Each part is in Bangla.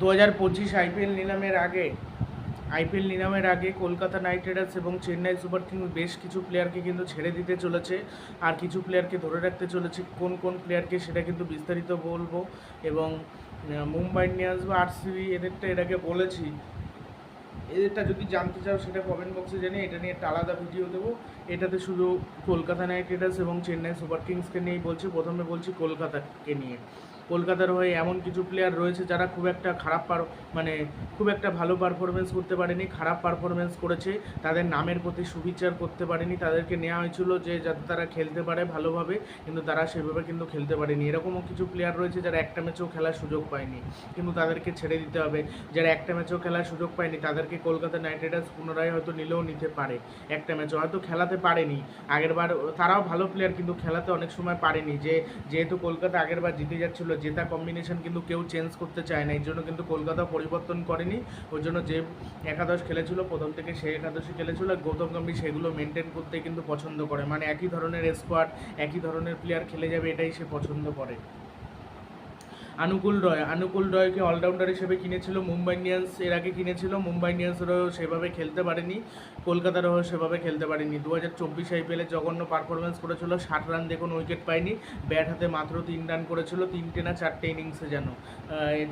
দু হাজার পঁচিশ আইপিএল নিলামের আগে, আইপিএল নিলামের আগে কলকাতা নাইট রাইডার্স এবং চেন্নাই সুপার কিংস বেশ কিছু প্লেয়ারকে কিন্তু ছেড়ে দিতে চলেছে আর কিছু প্লেয়ারকে ধরে রাখতে চলেছে। কোন কোন প্লেয়ারকে সেটা কিন্তু বিস্তারিত বলব এবং মুম্বাই ইন্ডিয়ান্স বা আরসিবি, এদেরটা এটাকে বলেছি। এদেরটা যদি জানতে চাও সেটা কমেন্ট বক্সে জানি এটা নিয়ে একটা আলাদা ভিডিও দেবো। এটাতে শুধু কলকাতা নাইট রাইডার্স এবং চেন্নাই সুপার কিংসকে নিয়েই বলছি। প্রথমে বলছি কলকাতাকে নিয়ে। কলকাতার হয়ে এমন কিছু প্লেয়ার রয়েছে যারা খুব একটা খারাপ পার মানে খুব একটা ভালো পারফরমেন্স করতে পারেনি, খারাপ পারফরমেন্স করেছে। তাদের নামের প্রতি সুবিচার করতে পারেনি। তাদেরকে নেওয়া হয়েছিল যে যাতে তারা খেলতে পারে ভালোভাবে, কিন্তু তারা সেভাবে কিন্তু খেলতে পারেনি। এরকমও কিছু প্লেয়ার রয়েছে যারা একটা ম্যাচেও খেলার সুযোগ পায়নি, কিন্তু তাদেরকে ছেড়ে দিতে হবে। যারা একটা ম্যাচেও খেলার সুযোগ পায়নি, তাদেরকে কলকাতা নাইট রাইডার্স পুনরায় হয়তো নিলেও নিতে পারে। একটা ম্যাচও হয়তো খেলাতে পারেনি। আগেরবার তারাও ভালো প্লেয়ার কিন্তু খেলাতে অনেক সময় পারেনি। যে যেহেতু কলকাতা আগেরবার জিতে যাচ্ছিল জেতা কম্বিনেশন কিন্তু কেউ চেঞ্জ করতে চায় না। এই জন্য কিন্তু কলকাতা পরিবর্তন করেনি। ওই জন্য যে একাদশ খেলেছিল, প্রথম থেকে সেই একাদশই খেলেছিল গৌতম গম্ভীর সেগুলো মেনটেন করতে কিন্তু পছন্দ করে। মানে একই ধরনের স্কোয়াড একই ধরনের প্লেয়ার খেলে যাবে, এটাই সে পছন্দ করে। আনুকুল রয়, আনুকুল রয়কে অলরাউন্ডার হিসেবে কিনেছিল মুম্বাই ইন্ডিয়ান্স, এর আগে কিনেছিল, মুম্বাই ইন্ডিয়ান্সেরও সেভাবে খেলতে পারেনি, কলকাতারও সেভাবে খেলতে পারেনি। দু হাজার চব্বিশ আইপিএলে জঘন্য পারফরমেন্স করেছিল, ষাট রান দেখুন উইকেট পায়নি ব্যাট হাতে মাত্র তিন রান করেছিল, তিনটে না চারটে ইনিংসে যেন।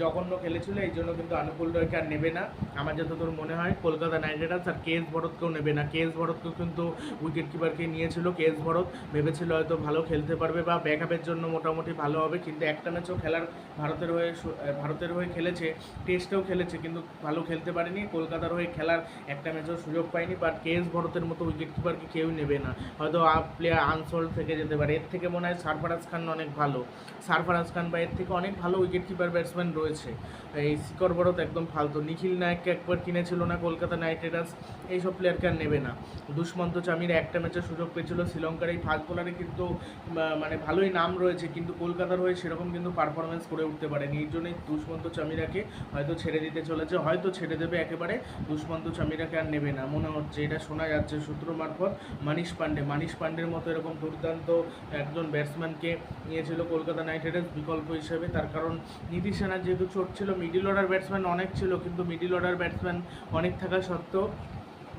জঘন্য খেলেছিল, এই জন্য কিন্তু আনুকুল রয়কে আর নেবে না। আমার যতদূর মনে হয়, কলকাতা নাইট রাইডার্স আর কে এস ভরতকেও নেবে না। কে এস ভরতকেও কিন্তু উইকেট কিপারকে নিয়েছিল কে এস ভরত। ভেবেছিল হয়তো ভালো খেলতে পারবে বা ব্যাকআপের জন্য মোটামুটি ভালো হবে, কিন্তু একটা ম্যাচও খেলার ভারতের হয়ে ভারতের হয়ে খেলেছে, টেস্টেও খেলেছে, কিন্তু ভালো খেলতে পারেনি। কলকাতার হয়ে খেলার একটা ম্যাচও সুযোগ পায়নি বাট কে এস ভরতের মতো উইকেট কিপারকে কেউ নেবে না। হয়তো প্লেয়ার আনসোল্ড থেকে যেতে পারে। এর থেকে মনে হয় সারফারাজ খান অনেক ভালো। সারফারাজ খান বা এর থেকে অনেক ভালো উইকেট কিপার ব্যাটসম্যান রয়েছে। এই শিকর ভরত একদম ফালতু। নিখিল নায়ককে একবার কিনেছিল না কলকাতা নাইট রাইডার্স, এইসব প্লেয়ারকে আর নেবে না। দুষ্মন্ত চামির একটা ম্যাচের সুযোগ পেয়েছিল শ্রীলঙ্কার এই ফাস্ট বোলারে কিন্তু মানে ভালোই নাম রয়েছে, কিন্তু কলকাতার হয়ে সেরকম কিন্তু পারফরমেন্স করে উঠতে পারেনি। এই জন্যই দুষ্মন্ত চামিরাকে হয়তো ছেড়ে দিতে চলেছে, হয়তো ছেড়ে দেবে একেবারে। দুষ্মন্ত চামিরাকে আর নেবে না। মনে হচ্ছে এটা শোনা যাচ্ছে সূত্র মারফত মানিশ পান্ডে মানিশ পান্ডের মতো এরকম দুর্দান্ত একজন ব্যাটসম্যানকে নিয়েছিল কলকাতা নাইট রাইডার্স বিকল্প হিসেবে। তার কারণ নীতিশ সেনার যেহেতু চোট ছিল মিডিল অর্ডার ব্যাটসম্যান অনেক ছিল, কিন্তু মিডিল অর্ডার ব্যাটসম্যান অনেক থাকা সত্ত্বেও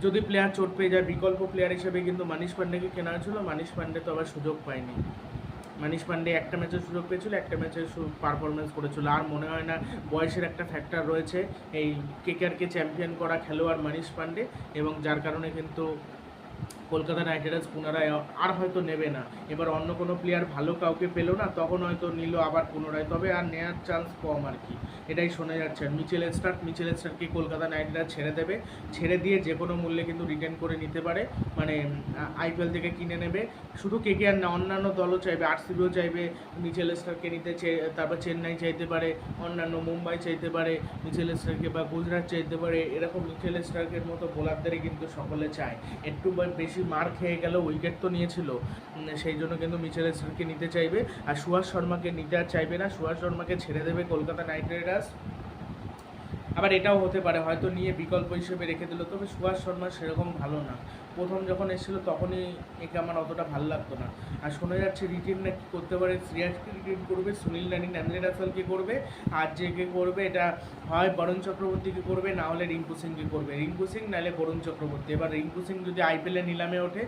যদি প্লেয়ার চোট পেয়ে যায়, বিকল্প প্লেয়ার হিসেবে কিন্তু মানিশ পান্ডেকে কেনা হয়েছিল। মানিশ পান্ডে তো আবার সুযোগ পায়নি। মানিশ পান্ডে একটা ম্যাচের সুযোগ পেয়েছিল, একটা ম্যাচের পারফরমেন্স করেছিল। আর মনে হয় না বয়সের একটা ফ্যাক্টর রয়েছে এই কেকেআরকে চ্যাম্পিয়ন করা খেলোয়াড় মানিশ পান্ডে এবং যার কারণে কিন্তু কলকাতা নাইট রাইডার্স পুনরায় আর হয়তো নেবে না। এবার অন্য কোনো প্লেয়ার ভালো কাউকে পেল না, তখন হয়তো নিল আবার পুনরায়। তবে আর নেওয়ার চান্স কম আর কি। এটাই শোনা যাচ্ছে। মিচেল স্টার্ক মিচেল স্টার্ককে কলকাতা নাইট রাইডার্স ছেড়ে দেবে। ছেড়ে দিয়ে যে কোনো মূল্যে কিন্তু রিটার্ন করে নিতে পারে। মানে আইপিএল থেকে কিনে নেবে। শুধু কে কে আর না, অন্যান্য দলও চাইবে আরসিবিও চাইবে, মিচেল স্টারকে নিতে তারপর চেন্নাই চাইতে পারে, অন্যান্য মুম্বাই চাইতে পারে, মিচেল স্টারকে বা গুজরাট চাইতে পারে, এরকম মিচেল স্টারকের মতো বোলারদেরই কিন্তু সকলে চায়। একটু বেশি মার খেয়ে গেল উইকেট তো নিয়েছিল সেই জন্য কিন্তু মিচেল স্টারকে নিতে চাইবে। আর সুভাষ শর্মাকে নিতে আর চাইবে না। সুভাষ শর্মাকে ছেড়ে দেবে কলকাতা নাইট রাইডার্স। আবার এটাও হতে পারে, হয়তো নিয়ে বিকল্প হিসেবে রেখে দিল। তবে সুভাষ শর্মা সেরকম ভালো না। প্রথম যখন এসেছিল তখনই একে আমার অতটা ভালো লাগতো না। আর শোনা যাচ্ছে রিটেন নাকি করতে পারে শ্রেয়াসকে রিটেন করবে, সুনীল নানি ন্যান্দ্রে রাসেলকে করবে, আর যে কে করবে এটা হয় বরুণ চক্রবর্তীকে করবে, না হলে রিঙ্কু সিংকে করবে। রিঙ্কু সিং নাহলে বরুণ চক্রবর্তী। এবার রিঙ্কু সিং যদি আইপিএলে নিলামে ওঠে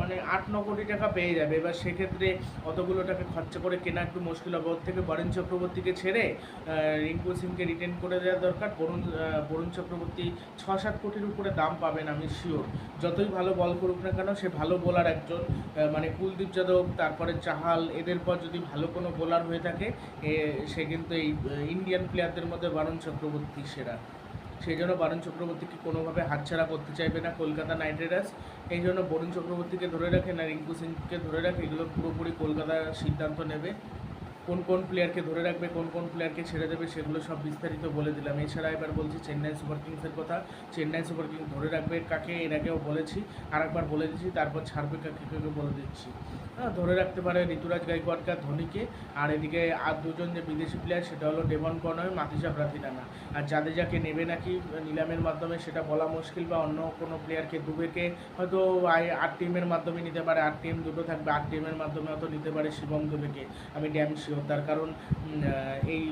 মানে আট, ন কোটি টাকা পেয়ে যাবে। এবার সেক্ষেত্রে অতগুলো টাকা খরচা করে কেনা একটু মুশকিল হবে। ওর থেকে বরুণ চক্রবর্তীকে ছেড়ে রিঙ্কু সিংকে রিটেন করে দেওয়া দরকার। বরুণ বরুণ চক্রবর্তী ছ সাত কোটির উপরে দাম পাবেন আমি শিওর যতই ভালো বল করুক না কেন, সে ভালো বোলার একজন। মানে কুলদীপ যাদব, তারপরে চাহাল, এদের পর যদি ভালো কোনো বোলার হয়ে থাকে সে কিন্তু এই ইন্ডিয়ান প্লেয়ারদের মধ্যে বরুণ চক্রবর্তী সেরা। সেই জন্য বরুণ চক্রবর্তীকে কোনোভাবে হাতছাড়া করতে চাইবে না কলকাতা নাইট রাইডার্স। এই জন্য বরুণ চক্রবর্তীকে ধরে রাখে না, রিঙ্কু সিংকে ধরে রাখে, এগুলো পুরোপুরি কলকাতা সিদ্ধান্ত নেবে। কোন কোন প্লেয়ারকে ধরে রাখবে, কোন কোন প্লেয়ারকে ছেড়ে দেবে, সেগুলো সব বিস্তারিত বলে দিলাম। এছাড়া এবার বলছি চেন্নাই সুপার কিংসের কথা। চেন্নাই সুপার কিংস ধরে রাখবে কাকে? এর আগেও বলেছি আর একবার বলে দিচ্ছি, তারপর ছাড়বে কাকে কাকে বলে দিচ্ছি। হ্যাঁ ধরে রাখতে পারে ঋতুরাজ গাইকোয়াড়কে, ধোনিকে। আর এদিকে আর দুজন যে বিদেশি প্লেয়ার সেটা হলো ডেভন কনয় মাতিসা প্রাথিরানা আর যাদের যাকে নেবে নাকি নিলামের মাধ্যমে, সেটা বলা মুশকিল বা অন্য কোনো প্লেয়ারকে দুবেকে, হয়তো আট টিমের মাধ্যমে নিতে পারে, আট টিম দুটো থাকবে, আট টিমের মাধ্যমে হয়তো নিতে পারে শিবম দুবেকে। আমি ড্যাম শিওর তার কারণ এই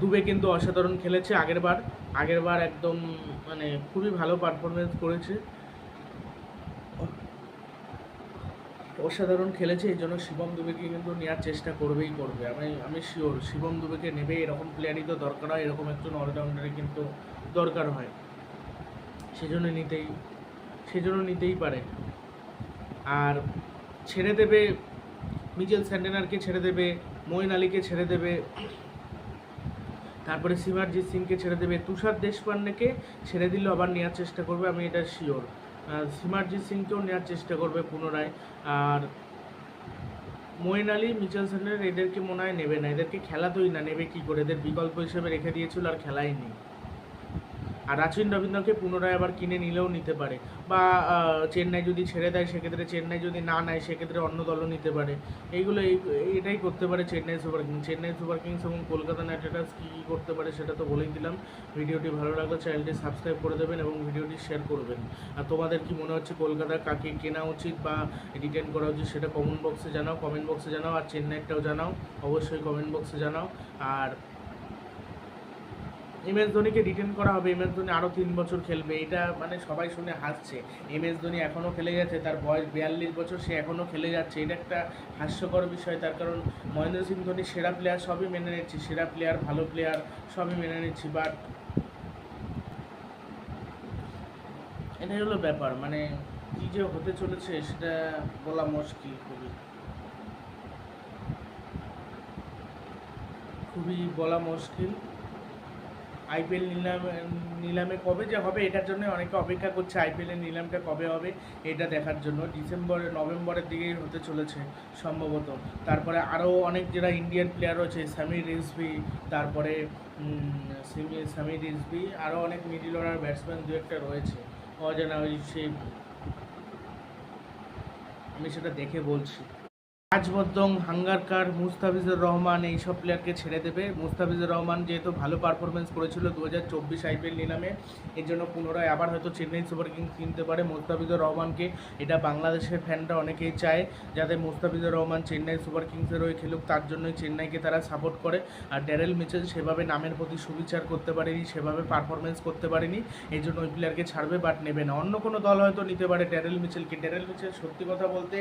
দুবে কিন্তু অসাধারণ খেলেছে আগেরবার। আগেরবার একদম মানে খুবই ভালো পারফরমেন্স করেছে। অসাধারণ খেলেছে, এই জন্য শিবম দুবেকে কিন্তু নেওয়ার চেষ্টা করবেই করবে। আমি আমি শিওর শিবম দুবেকে নেবে, এরকম প্লেয়ারই তো দরকার হয়, এরকম একজন অলরাউন্ডারে কিন্তু দরকার হয়। সেজন্য নিতেই সেজন্য নিতেই পারে। আর ছেড়ে দেবে মিচেল স্যান্ডেনারকে ছেড়ে দেবে, মঈন আলীকে ছেড়ে দেবে, তারপরে সিমারজিৎ সিংকে ছেড়ে দেবে, তুষার দেশপান্ডেকে ছেড়ে দিলে আবার নেওয়ার চেষ্টা করবে, আমি এটা শিওর সিমারজিৎ সিংকেও নেওয়ার চেষ্টা করবে পুনরায়, আর মঈন আলী, মিচেল স্যান্ডেনার এদেরকে মনে হয় নেবে না, এদেরকে খেলাতোই না, নেবে কি করে? এদের বিকল্প হিসেবে রেখে দিয়েছিল আর খেলাই নেই। আর রাচিন রবীন্দ্রকে পুনরায় আবার কিনে নিলেও নিতে পারে। বা চেন্নাই যদি ছেড়ে দেয়, সেক্ষেত্রে চেন্নাই যদি না নেয়, সেক্ষেত্রে অন্য দলও নিতে পারে। এইগুলো এই, এটাই করতে পারে Chennai super kings. Chennai super kings এবং কলকাতা নাইট রাইডার্স কী কী করতে পারে সেটা তো বলেই দিলাম। ভিডিওটি ভালো লাগলে চ্যানেলটি সাবস্ক্রাইব করে দেবেন এবং ভিডিওটি শেয়ার করবেন। আর তোমাদের কি মনে হচ্ছে কলকাতা কাকে কেনা উচিত বা রিটার্ন করা উচিত সেটা কমেন্ট বক্সে জানাও, কমেন্ট বক্সে জানাও, আর চেন্নাইটাও জানাও। অবশ্যই কমেন্ট বক্সে জানাও। আর এম এস ধোনিকে রিটেন করা হবে এম এস ধোনি আরও তিন বছর খেলবে, এটা মানে সবাই শুনে হাসছে। এম এস ধোনি এখনও খেলে যাচ্ছে তার বয়স বিয়াল্লিশ বছর, সে এখনও খেলে যাচ্ছে, এটা একটা হাস্যকর বিষয়, তার কারণ মহেন্দ্র সিং ধোনি সেরা প্লেয়ার সবই মেনে নিচ্ছি, সেরা প্লেয়ার ভালো প্লেয়ার সবই মেনে নিচ্ছি বাট এটাই হলো ব্যাপার মানে কী যে হতে চলেছে সেটা বলা মুশকিল খুবই। খুবই বলা মুশকিল। আইপিএল নিলাম, নিলামে কবে যে হবে এটার জন্য অনেকে অপেক্ষা করছে আইপিএলের নিলামটা কবে হবে এটা দেখার জন্য। ডিসেম্বরে নভেম্বরের দিকেই হতে চলেছে সম্ভবত। তারপরে আরও অনেক যারা ইন্ডিয়ান প্লেয়ার রয়েছে সামির রিজভি তারপরে সামির রিজভি আরও অনেক মিডিল অর্ডার ব্যাটসম্যান দু একটা রয়েছে। অজানা ওই সেই আমি সেটা দেখে বলছি। রাজবদ্দং হাঙ্গারকার, মুস্তাফিজুর রহমান এইসব প্লেয়ারকে ছেড়ে দেবে। মুস্তাফিজুর রহমান যেহেতু ভালো পারফরমেন্স করেছিল দু হাজার চব্বিশ আইপিএল নিলামে, এর জন্য পুনরায় আবার হয়তো চেন্নাই সুপার কিংস কিনতে পারে। মুস্তাফিজুর রহমানকে এটা বাংলাদেশের ফ্যানরা অনেকেই চায়, যাতে মুস্তাফিজুর রহমান চেন্নাই সুপার কিংসের হয়ে খেলুক, তার জন্যই চেন্নাইকে তারা সাপোর্ট করে। আর ড্যারেল মিচেল সেভাবে নামের প্রতি সুবিচার করতে পারেনি, সেভাবে পারফরমেন্স করতে পারেনি এই জন্য ওই প্লেয়ারকে ছাড়বে বাট নেবে না। অন্য কোনো দল হয়তো নিতে পারে ড্যারেল মিচেলকে। ড্যারেল মিচেল সত্যি কথা বলতে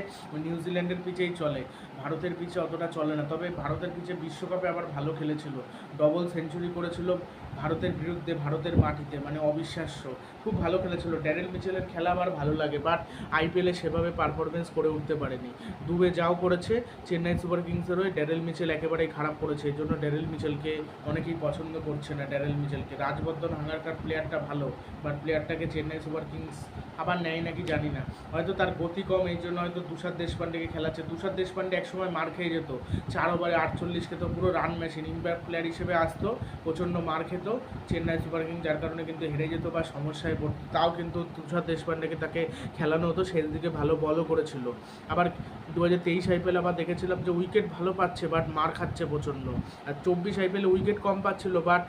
নিউজিল্যান্ডের পিচেই চলে। ভারতের পিচে অতটা চলে না। তবে ভারতের পিচে বিশ্বকাপে আবার ভালো খেলেছিল। ডবল সেঞ্চুরি করেছিল ভারতের বিরুদ্ধে, ভারতের মাটিতে। মানে অবিশ্বাস্য। খুব ভালো খেলেছিল। ড্যারেল মিচেলের খেলা আমার ভালো লাগে বাট আইপিএলে সেভাবে পারফরমেন্স করে উঠতে পারেনি। দুবে যাও করেছে, চেন্নাই সুপার কিংসের হয়ে ড্যারেল মিচেল একেবারেই খারাপ করেছে। এই জন্য ড্যারেল মিচেলকে অনেকেই পছন্দ করছে না ড্যারেল মিচেলকে। রাজবর্ধন হাঙ্গারকার প্লেয়ারটা ভালো বাট প্লেয়ারটাকে চেন্নাই সুপার কিংস আবার নেয় নাকি জানি না। হয়তো তার গতি কম, এই জন্য হয়তো তুষার দেশপান্ডেকে খেলাচ্ছে। তুষার দেশপান্ডে একসময় মার খেয়ে যেত। চার ওভারে আটচল্লিশ খেত, পুরো রান মেশিন ইম্প্যাক্ট প্লেয়ার হিসেবে আসতো, প্রচণ্ড মার খেত। চেন্নাই সুপার কিংস, যার কারণে কিন্তু হেরে যেত বা সমস্যায় পড়তো। তাও কিন্তু তুষার দেশপান্ডেকে তাকে খেলানো হতো, সেই দিকে ভালো বলও করেছিল। আবার দু হাজার তেইশ আইপিএল আবার দেখেছিলাম যে উইকেট ভালো পাচ্ছে বাট মার খাচ্ছে প্রচণ্ড। আর চব্বিশ আইপিএলে উইকেট কম পাচ্ছিল বাট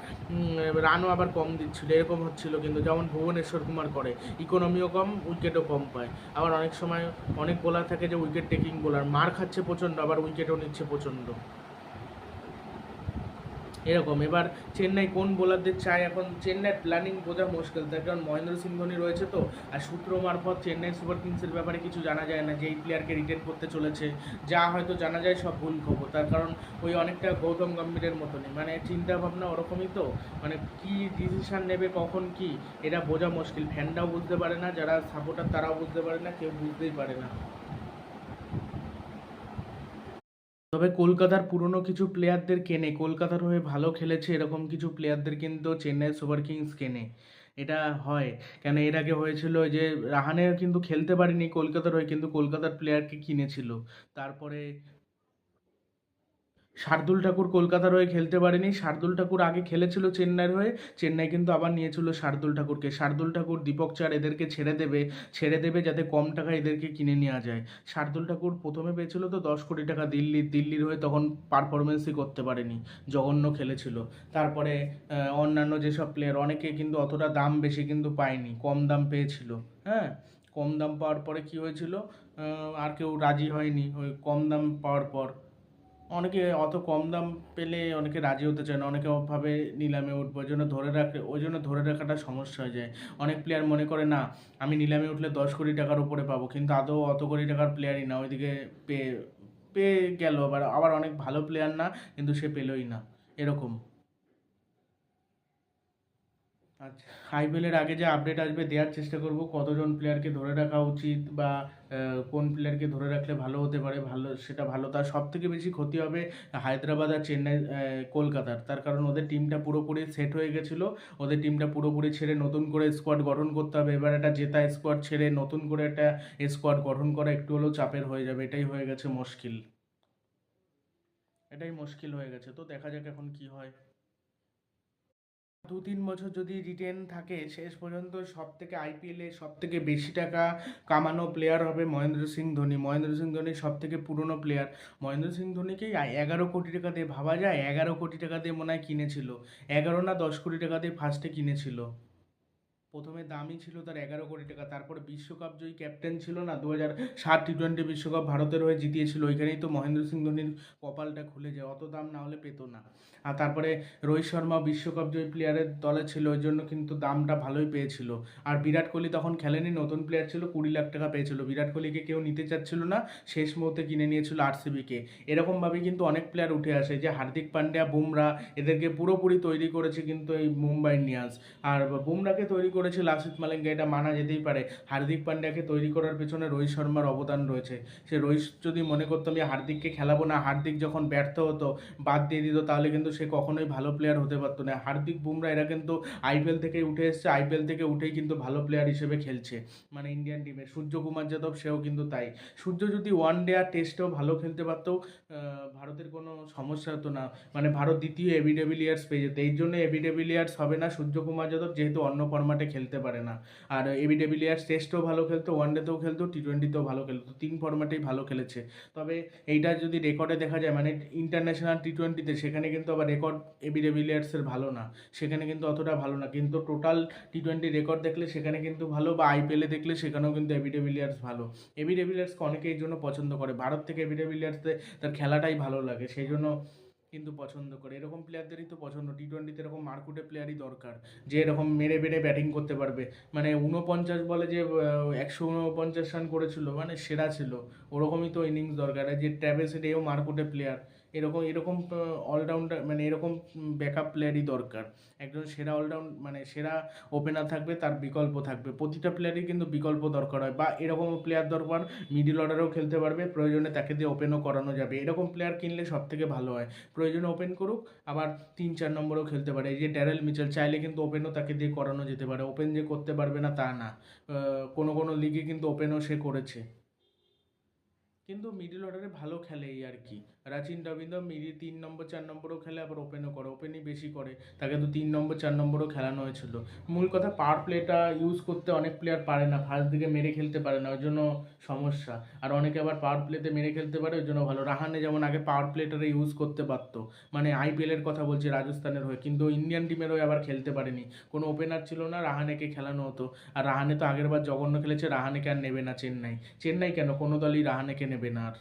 রানও আবার কম দিচ্ছিল। এরকম হচ্ছিল কিন্তু, যেমন ভুবনেশ্বর কুমার করে। ইকোনমিও কম উইকেটও কম পায়। আবার অনেক সময় অনেক বোলার থাকে যে উইকেট টেকিং বোলার মার খাচ্ছে প্রচণ্ড, আবার উইকেটও নিচ্ছে প্রচণ্ড। এরকম, এবার চেন্নাই কোন বোলারদের চায় এখন চেন্নাইয়ের প্ল্যানিং বোঝা মুশকিল, তার কারণ মহেন্দ্র সিং ধোনি রয়েছে তো, আর সূত্র মারফত চেন্নাই সুপার কিংসের ব্যাপারে কিছু জানা যায় না যে এই প্লেয়ারকে রিটেন করতে চলেছে। যা হয়তো জানা যায় সব ভুল খবর, তার কারণ ওই অনেকটা গৌতম গম্ভীরের মতনই। মানে চিন্তাভাবনা ওরকমই তো মানে কি ডিসিশান নেবে, কখন কি, এটা বোঝা মুশকিল। ফ্যানরাও বুঝতে পারে না, যারা সাপোর্টার তারাও বুঝতে পারে না, কেউ বুঝতেই পারে না। তবে কলকাতার পুরনো কিছু প্লেয়ারদের কেনে, কলকাতার হয়ে ভালো খেলেছে এরকম কিছু প্লেয়ারদের কিন্তু চেন্নাই সুপার কিংস কেনে। এটা হয়। কেন এর আগে হয়েছিল যে রাহানে কিন্তু খেলতে পারেনি কলকাতার হয়ে, কিন্তু কলকাতার প্লেয়ারকে কিনেছিল। তারপরে শার্দুল ঠাকুর কলকাতার হয়ে খেলতে পারেনি। শার্দুল ঠাকুর আগে খেলেছিল চেন্নাইয়ের হয়ে, চেন্নাই কিন্তু আবার নিয়েছিল শার্দুল ঠাকুরকে। শার্দুল ঠাকুর দীপক চার এদেরকে ছেড়ে দেবে ছেড়ে দেবে যাতে কম টাকায় এদেরকে কিনে নেওয়া যায়। শার্দুল ঠাকুর প্রথমে পেয়েছিল তো দশ কোটি টাকা দিল্লির দিল্লির হয়ে তখন পারফরমেন্সই করতে পারেনি। জঘন্য খেলেছিল। তারপরে অন্যান্য যেসব প্লেয়ার অনেকে কিন্তু অতটা দাম বেশি কিন্তু পায়নি, কম দাম পেয়েছিল। হ্যাঁ? কম দাম পাওয়ার পরে কি হয়েছিল? আর কেউ রাজি হয়নি। ওই কম দাম পাওয়ার পর অনেকে অত কম দাম পেলে অনেকে রাজি হতে চায় না, অনেকে ভাবে নিলামে উঠবো, ওই জন্য ধরে রাখে ওই জন্য ধরে রাখাটা সমস্যা হয়ে যায়। অনেক প্লেয়ার মনে করে, না, আমি নিলামে উঠলে দশ কোটি টাকার উপরে পাবো। কিন্তু আদৌ অত কোটি টাকার প্লেয়ারই না, ওইদিকে পেয়ে পেয়ে গেল। আবার আবার অনেক ভালো প্লেয়ার না, কিন্তু সে পেলোই না। এরকম। আচ্ছা আইপিএলের আগে যে আপডেট আসবে দেওয়ার চেষ্টা করব, কতজন প্লেয়ারকে ধরে রাখা উচিত বা কোন প্লেয়ারকে ধরে রাখলে ভালো হতে পারে, ভালো, সেটা ভালো, তার সব থেকে বেশি ক্ষতি হবে হায়দ্রাবাদ আর চেন্নাই কলকাতার। তার কারণ ওদের টিমটা পুরোপুরি সেট হয়ে গেছিল, ওদের টিমটা পুরোপুরি ছেড়ে নতুন করে স্কোয়াড গঠন করতে হবে। এবার একটা জেতা স্কোয়াড ছেড়ে নতুন করে একটা স্কোয়াড গঠন করা একটু হলেও চাপের হয়ে যাবে, এটাই হয়ে গেছে মুশকিল। এটাই মুশকিল হয়ে গেছে। তো দেখা যাক এখন কি হয়। দু তিন বছর যদি রিটেন থাকে, শেষ পর্যন্ত সব থেকে আইপিএলে সব থেকে বেশি টাকা কামানো প্লেয়ার হবে মহেন্দ্র সিং ধোনি। মহেন্দ্র সিং ধোনি সব থেকে পুরনো প্লেয়ার মহেন্দ্র সিং ধোনিকেই এগারো কোটি টাকা দিয়ে ভাবা যায়, এগারো কোটি টাকা দিয়ে মনে হয় কিনেছিল। এগারো না দশ কোটি টাকা দিয়ে ফার্স্টে কিনেছিল। প্রথমে দামই ছিল তার এগারো কোটি টাকা, তারপরে বিশ্বকাপ জয়ী ক্যাপ্টেন ছিল না দু হাজার সাত টি টোয়েন্টি বিশ্বকাপ ভারতের হয়ে জিতিয়েছিল, ওইখানেই তো মহেন্দ্র সিং ধোনির কপালটা খুলে যায়, অত দাম না হলে পেতো না। আর তারপরে রোহিত শর্মা বিশ্বকাপ জয়ী প্লেয়ারের দলে ছিল, ওই জন্য কিন্তু দামটা ভালোই পেয়েছিল। আর বিরাট কোহলি তখন খেলেনি, নতুন প্লেয়ার ছিল, কুড়ি লাখ টাকা পেয়েছিল। বিরাট কোহলিকে কেউ নিতে চাচ্ছিল না, শেষ মুহূর্তে কিনে নিয়েছিল আরসিবিকে। এরকমভাবে কিন্তু অনেক প্লেয়ার উঠে আসে, যে হার্দিক পান্ডিয়া, বুমরা, এদেরকে পুরোপুরি তৈরি করেছে কিন্তু এই মুম্বাই ইন্ডিয়ান্স। আর বুমরাকে তৈরি করেছে লাসিত মালিঙ্গা, এটা মানা যেতেই পারে। হার্দিক পান্ডিয়াকে তৈরি করার পেছনে রোহিত শর্মার অবদান রয়েছে। সে রোহিত যদি মনে করতো, আমি হার্দিককে খেলাবো না, হার্দিক যখন ব্যর্থ হতো, বাদ দিয়ে দিত, তাহলে কিন্তু সে কখনোই ভালো প্লেয়ার হতে পারতো না। হার্দিক বুমরা, এরা কিন্তু আইপিএল থেকে উঠে এসছে। আইপিএল থেকে উঠেই কিন্তু ভালো প্লেয়ার হিসেবে খেলছে মানে ইন্ডিয়ান টিমে সূর্যকুমার যাদব, সেও কিন্তু তাই। সূর্য যদি ওয়ান ডে আর টেস্টেও ভালো খেলতে পারতো ভারতের কোনো সমস্যা হতো না। মানে ভারত দ্বিতীয় এবি ডেভিলিয়ার্স পেয়ে যেত। এই জন্য এবি ডেভিলিয়ার্স হবে না সূর্যকুমার যাদব, যেহেতু অন্য ফরম্যাটে খেলতে পারে না। আর এবি ডেভিলিয়ার্স টেস্টও ভালো খেলতো ওয়ান ডেতেও খেলতো টি টোয়েন্টিতেও ভালো খেলতো তিন ফরম্যাটেই ভালো খেলেছে। তবে এইটা যদি রেকর্ডে দেখা যায় মানে ইন্টারন্যাশনাল টি টোয়েন্টিতে সেখানে কিন্তু আবার রেকর্ড এবি ডেভিলিয়ার্সের ভালো না। সেখানে কিন্তু অতটা ভালো না। কিন্তু টোটাল টি টোয়েন্টি রেকর্ড দেখলে সেখানে কিন্তু ভালো, বা আইপিএলে দেখলে সেখানেও কিন্তু এবি ডেভিলিয়ার্স ভালো। এবি ডেভিলিয়ার্সকে অনেকে এই জন্য পছন্দ করে। ভারত থেকে এবি ডেভিলিয়ার্সে তার খেলাটাই ভালো লাগে। সেই জন্য কিন্তু পছন্দ করে। এরকম প্লেয়ারদেরই তো পছন্দ। টি টোয়েন্টিতে এরকম মারকুটে প্লেয়ারই দরকার যে এরকম মেরে মেরে ব্যাটিং করতে পারবে। মানে ঊনপঞ্চাশ বলে যে একশো ঊনপঞ্চাশ রান করেছিল মানে সেরা ছিল। ওরকমই তো ইনিংস দরকার। যে ট্র্যাভেস এও মারকুটে প্লেয়ার এরকম এরকম অলরাউন্ডার মানে এরকম ব্যাকআপ প্লেয়ারই দরকার। একজন সেরা অলরাউন্ড মানে সেরা ওপেনার থাকবে, তার বিকল্প থাকবে। প্রতিটা প্লেয়ারই কিন্তু বিকল্প দরকার হয়। বা এরকম প্লেয়ার দরকার মিডিল অর্ডারেও খেলতে পারবে, প্রয়োজনে তাকে দিয়ে ওপেনও করানো যাবে। এরকম প্লেয়ার কিনলে সব থেকে ভালো হয়। প্রয়োজনে ওপেন করুক, আবার তিন চার নম্বরেও খেলতে পারে। এই যে ড্যারেল মিচেল চাইলে কিন্তু ওপেনও তাকে দিয়ে করানো যেতে পারে। ওপেন যে করতে পারবে না, তা না। কোনো কোনো লিগে কিন্তু ওপেনও সে করেছে। কিন্তু মিডল অর্ডারে ভালো খেলে এই আর কি। রাচিন রবীন্দ্র মিডি তিন নম্বর, চার নম্বরও খেলে, আবার ওপেনও করে ওপেনই বেশি করে। তাকে তো তিন নম্বর, চার নম্বরও খেলানো হয়েছিল। মূল কথা পাওয়ার প্লেটা ইউজ করতে অনেক প্লেয়ার পারে না ফার্স্ট দিকে মেরে খেলতে পারে না, ওই জন্য সমস্যা। আর অনেকে আবার পাওয়ার প্লেতে মেরে খেলতে পারে, ওই জন্য ভালো। রাহানে যেমন আগে পাওয়ার প্লেটারে ইউজ করতে পারতো মানে আইপিএলের কথা বলছি, রাজস্থানের হয়ে, কিন্তু ইন্ডিয়ান টিমের হয়ে আবার খেলতে পারেনি। কোনো ওপেনার ছিল না, রাহানেকে খেলানো হতো। আর রাহানে তো আগের বার জঘন্য খেলেছে, রাহানেকে আর নেবে না চেন্নাই। চেন্নাই কেন? কোনো দলই রাহানেকে নেবে না আর।